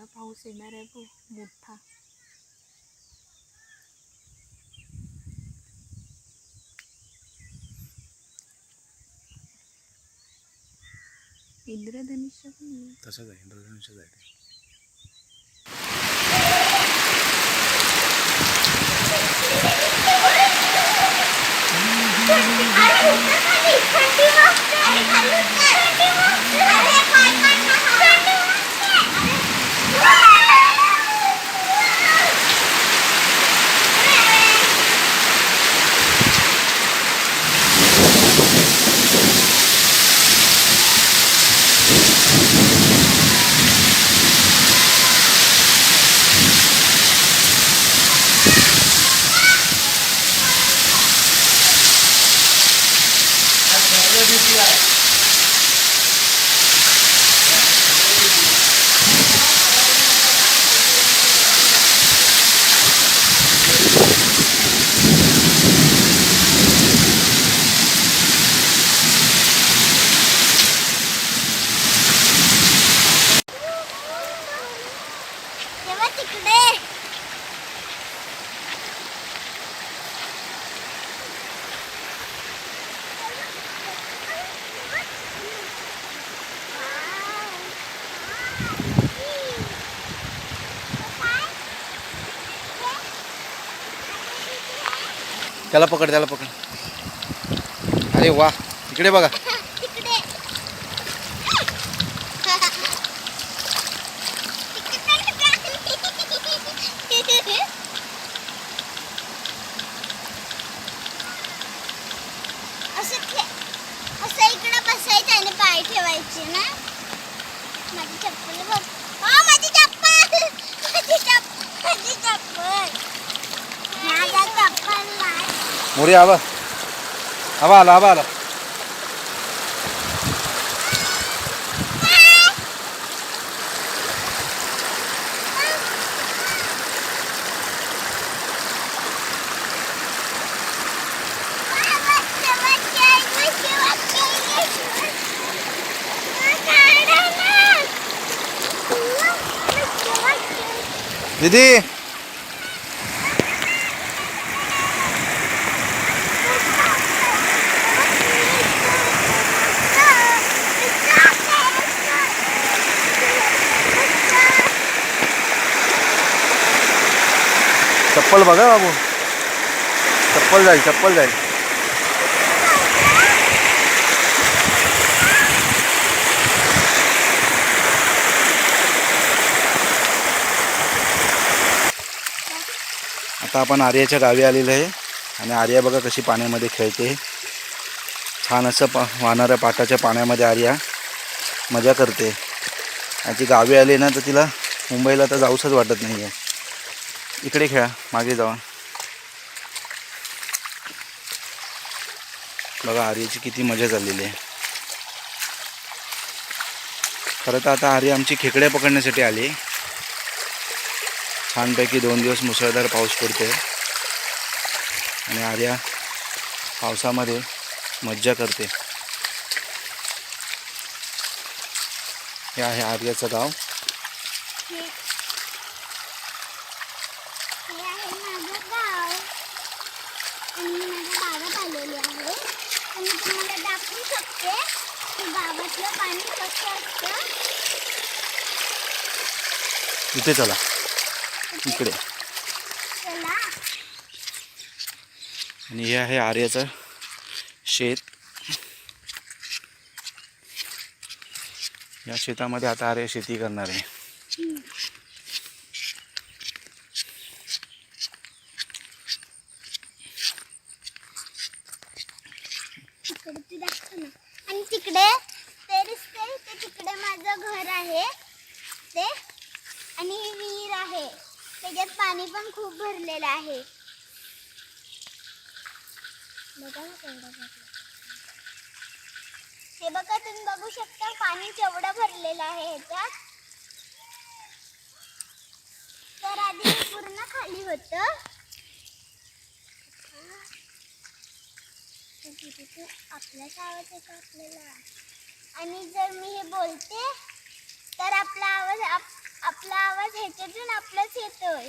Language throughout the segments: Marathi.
केवढा पाऊस येणार आहे बघ मोठा इंद्रधनुष्य पण. तसंच आहे इंद्रधनुष्यच आहे ते तेव्हा त्याला पकड त्याला पकड. अरे वा इकडे बघा. Muri abi. Havalı havalı. Didi. चप्पल बघा बाबू. चप्पल जाईल चप्पल जाईल. आता आपण आर्याच्या गावी आलेलो आहे. आणि आर्या बघा कशी पाण्यामध्ये खेळते. छान असं पा वाहणाऱ्या पाटाच्या पाण्यामध्ये आर्या मजा करते. आणि ती गावी आली ना तर तिला मुंबईला तर जाऊसच वाटत नाही आहे इकडे खेळा मागे जावा बघा आर्याची किती मजा चाललेली आहे. खरं तर आता आर्या आमची खेकड्या पकडण्यासाठी आली. छानपैकी दोन दिवस मुसळधार पाऊस पडते आणि आर्या पावसामध्ये मज्जा करते. हे आहे आर्याचं गाव हे हे आहे माझं गाव आणि मी माझ्या गावात आलेले आहे आणि तुम्हाला दाखवू शकते की गावातलं पाणी कसं असतं इथे चला. इकडे. चला आणि हे आहे आर्याचं शेत. या शेतामध्ये आता आर्य शेती करणार आहे तिकडे ती दाखव ना आणि तिकडे ते दिसते ते तिकडे माझं घर आहे ते आणि ही विहीर आहे त्याच्यात पाणी पण भरलेलं आहे. हे बघा तुम्ही बघू शकता पाणी केवढं भरलेलं आहे ह्याच्यात. तर आधी पूर्ण खाली होतं. आपल्याच आवाज येतो आपल्याला. आणि जर मी हे बोलते तर आपला आवाज आप आपला आवाज ह्याच्यातून आपलाच येतोय.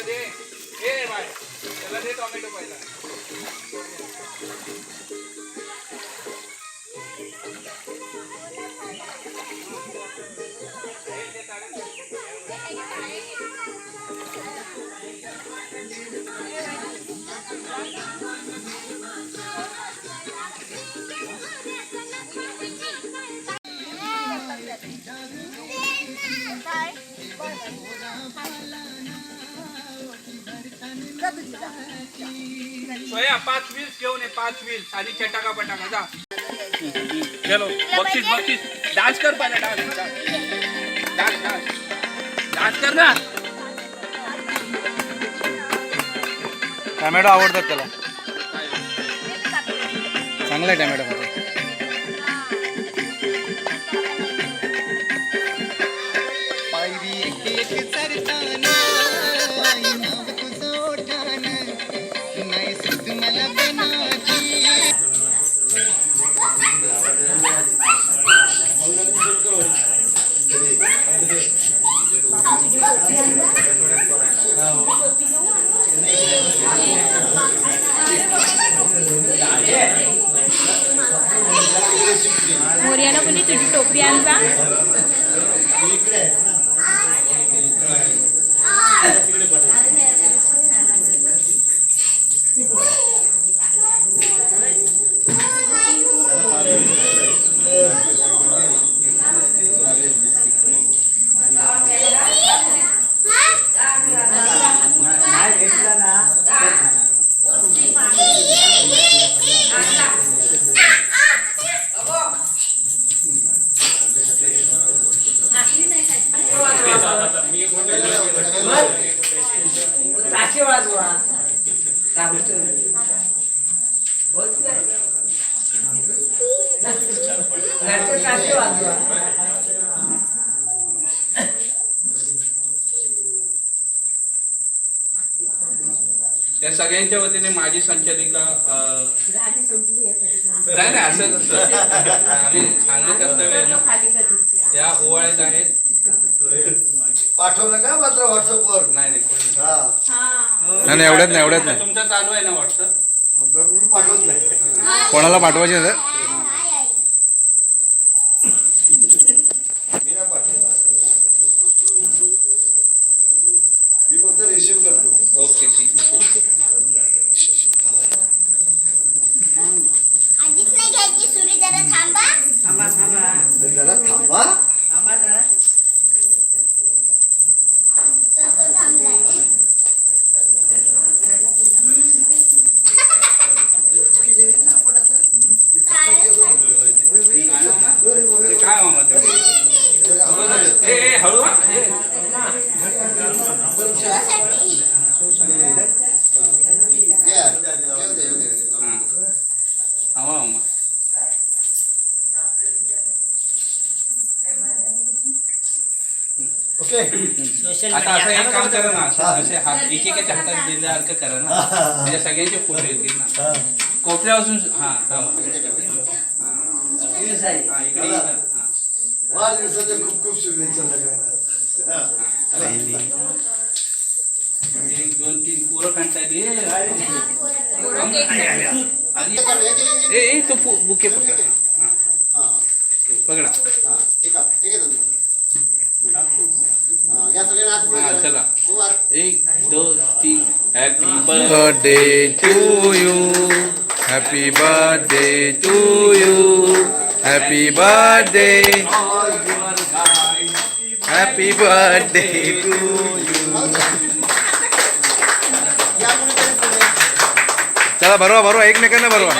याला टोमॅटो दे. ए बाय. त्याला दे टोमॅटो पहिला. सोया पाच घेऊन ये पाच व्हील्स आणि चटाका पटाका जा. चलो बक्षीस बक्षीस. डान्स कर पहिला डान्स. Dance dance. डान्स कर ना. टॅमॅटो आवडतात त्याला. चांगला आहे टॅमॅटो Ganda. घरचे चाची वाजवा. त्या सगळ्यांच्या वतीने माझी संचालिका. नाही नाही असं कसं आम्ही सांगणं कर्तव्य. या ओवाळ्यात आहेत. पाठवलं का मात्र व्हॉट्सअपवर? नाही नाही कोणी हा. नाही, नाही, एवढ्यात नाही, एवढ्यात नाही. तुमचं चालू आहे ना व्हॉट्सअप? मी पाठवत नाही. कोणाला पाठवायचे ओके। आता असं एक काम करा ना. असं- हात एकेकाच्या हातात दिल्यासारखं करा ना. म्हणजे सगळ्यांचे फ़ोटो येतील ना. कोपऱ्यापासून हा हा. वाढदिवसाच्या खूप खूप शुभेच्छा एक दोन तीन पोरं काढतात ए एक- एक- ए, ए तो बुके पकडा. हा. हा, पकडा. Happy birthday birthday to you happy birthday to you happy birthday happy birthday to you या कोणीतरी पुढे. चला चला भरवा भरवा एकमेकांना भरवा।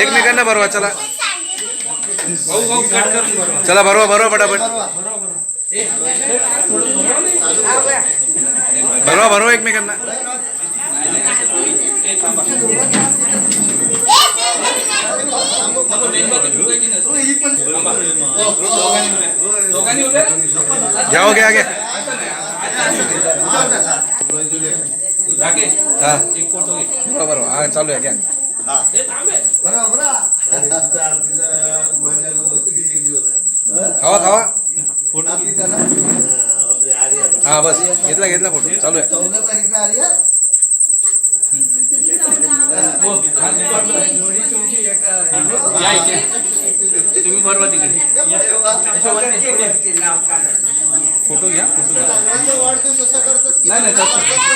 एकमेकांना भरवा चला। भाऊ भाऊ कट करून बरोबर चला भरवा भरवा पटापट भरवा भरवा एकमेकांना हो, घ्या घ्या घ्या. राकेश हा. एक फोटो बरोबर हा चालू आहे घ्या. खावा खावा. फोटो हा, बस. घेतला घेतला फोटो. चालू आहे. चौदा तारीखला आर्या हो, हा, दे. या इथे. तुम्ही बरोबर तिकडे फोटो घ्या. फोटो नाही नाही हा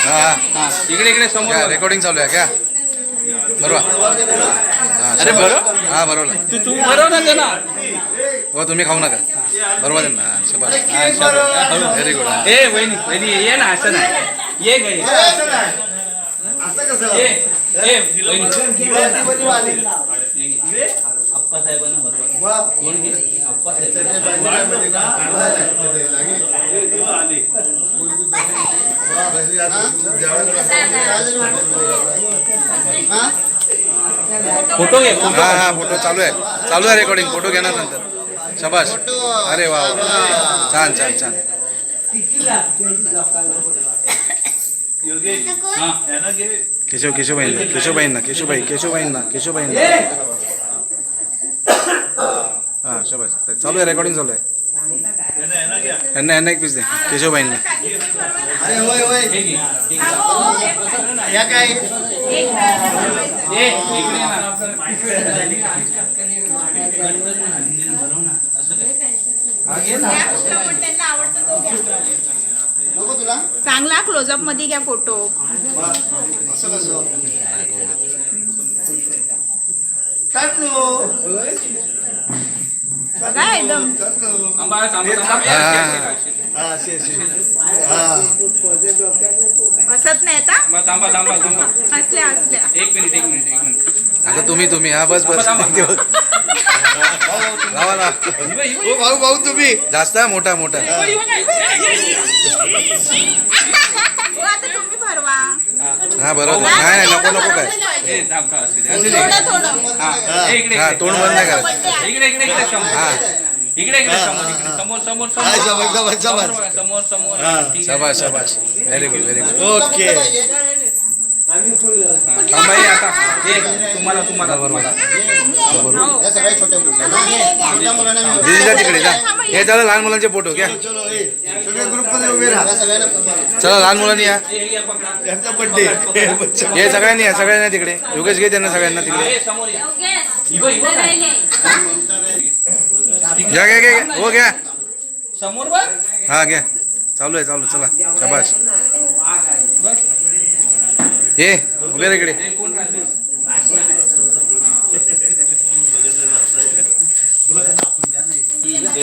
हा हा. इकडे इकडे समोर. रेकॉर्डिंग चालू आहे घ्या. बरोबर हा अरे हा बरोबर तू तू बरोबर ना त्यांना हो तुम्ही खाऊ नका. बरोबर आहे ना हा, हा. हा. व्हेरी गुड हा. ए वहिनी वहिनी ये ना असं नाही. ये ग ये. असं कसं? साहेबांना? फोटो घे फोटो. हा हा फोटो चालू आहे. चालू आहे रेकॉर्डिंग फोटो घेणार नंतर. शाबास. अरे वा. छान छान छान. केशव केशवबाईंना केशवबाईंना केशवबाई केशवबाईंना केशवबाईंना हा शाबास चालू आहे रेकॉर्डिंग चालू आहे। यांना यांना एक पीस दे केशवबाईंना अरे होय होय। हे हे काय ए इकडे ये ना. असं काय? हा, घे ना. त्यांना आवडतं तो घ्या. नको तुला चांगला क्लोजअपमध्ये घ्या फोटो बघा एकदम. हसत नाही आता? थांबा, थांबा थांबा थांबा. हसल्या हसल्या. एक मिनिट एक मिनिट एक मिनिट. आता तुम्ही तुम्ही. हा बस बस. हो भाऊ भाऊ तुम्ही. जास्त मोठा मोठा. आता तुम्ही भरवा हा बरोबर नाही नाही नको नको काय. ए, थांब, थांब, असू दे, असू दे. थोडं थोडं. हा, इकडे, हा इकडे. तोंड बंद नाही करायचं. इकडे इकडे इकडे समोर. हा. इकडे इकडे समोर इकडे. समोर समोर हा, समोर, समोर, समोर. समोर बघा, समोर समोर हा. ठीक आहे. शाबास शाबास. Very good very good okay. थांबा हे आता. हे तुम्हाला तुम्हाला. तुम्हाला. या सगळ्या छोट्या मुलांना छोट्या मुलांना मी जा तिकडे जा. हे चला लहान मुलांचे फोटो घ्या. चलो ए सगळे ग्रुपमध्ये उभे राहा. सगळ्यांना चला लहान मुलांनी या. हे. यांचा बर्थडे हे सगळ्यांनी या सगळ्यांना तिकडे. योगेश घे त्यांना सगळ्यांना तिकडे? घ्या घ्या घ्या घ्या. हो घ्या. समोर हा घ्या. चालू आहे चालू. चला. बघ. हे उभे रे इकडे.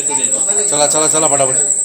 चला चला चला फटाफट